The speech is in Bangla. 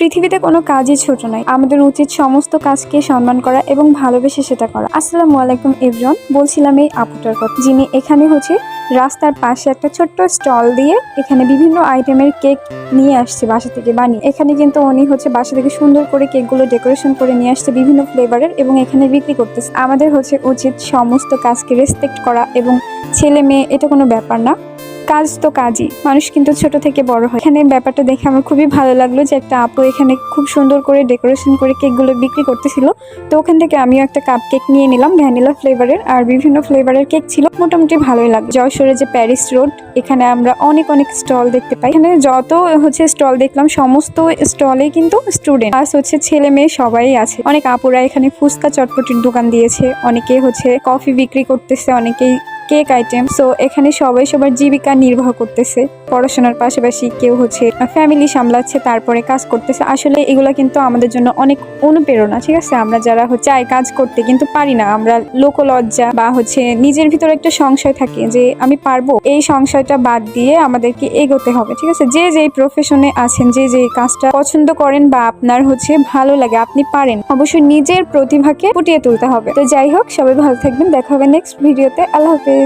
পৃথিবীতে কোনো কাজই ছোট নয়। আমাদের উচিত সমস্ত কাজকে সম্মান করা এবং ভালোবেসে সেটা করা। আসসালামু আলাইকুম, এভরিওয়ান। বলছিলাম এই আপুটার কথা। যিনি এখানে হচ্ছে, রাস্তার পাশে একটা ছোট্ট স্টল দিয়ে এখানে বিভিন্ন আইটেমের কেক নিয়ে আসছে বাসা থেকে বানিয়ে। এখানে কিন্তু উনি হচ্ছে বাসা থেকে সুন্দর করে কেকগুলো ডেকোরেশন করে নিয়ে আসছে বিভিন্ন ফ্লেভারের এবং এখানে বিক্রি করতেছে। আমাদের হচ্ছে উচিত সমস্ত কাজকে রেসপেক্ট করা এবং ছেলে মেয়ে, এটা কোনো ব্যাপার না। কাজ তো কাজই। মানুষ কিন্তু ছোট থেকে বড় হয়। এখানে ব্যাপারটা দেখে আমার খুবই ভালো লাগল যে একটা আপু এখানে খুব সুন্দর করে ডেকোরেশন করে কেকগুলো বিক্রি করতেছিল। তো ওখান থেকে আমিও একটা কাপ কেক নিয়ে নিলাম ভ্যানিলা ফ্লেভারের আর বিভিন্ন ফ্লেভারের কেক ছিল। মোটামুটি ভালোই লাগল। যশোরে যে প্যারিস রোড এখানে আমরা অনেক অনেক স্টল দেখতে পাই। এখানে যত হচ্ছে স্টল দেখলাম, সমস্ত স্টলে কিন্তু স্টুডেন্ট প্লাস হচ্ছে ছেলে মেয়ে সবাই আছে। অনেক আপুরা এখানে ফুচকা চটপটির দোকান দিয়েছে। অনেকে হচ্ছে কফি বিক্রি করতেছে, অনেকেই কেক আইটেম। সো এখানে সবাই সবার জীবিকা নির্বাহ করতেছে। পড়াশোনার পাশাপাশি কেউ হচ্ছে ফ্যামিলি সামলাচ্ছে, তারপরে কাজ করতেছে। আসলে এগুলো কিন্তু আমাদের জন্য অনেক অনুপ্রেরণা, ঠিক আছে? আমরা যারা চাই কাজ করতে কিন্তু পারি না। আমরা লোকলজ্জা বা হচ্ছে নিজের ভিতরে একটা সংশয় থাকে যে, আমি পারব? এই সংশয়টা বাদ দিয়ে আমাদেরকে এগোতে হবে, ঠিক আছে? যে যেই প্রফেশনে আছেন, যে যে কাজটা পছন্দ করেন বা আপনার হচ্ছে ভালো লাগে, আপনি পারেন, অবশ্যই নিজের প্রতিভাকে ফুটিয়ে তুলতে হবে। তো যাই হোক, সবাই ভালো থাকবেন। দেখা হবে নেক্সট ভিডিওতে আল্লাহ হাফেজ।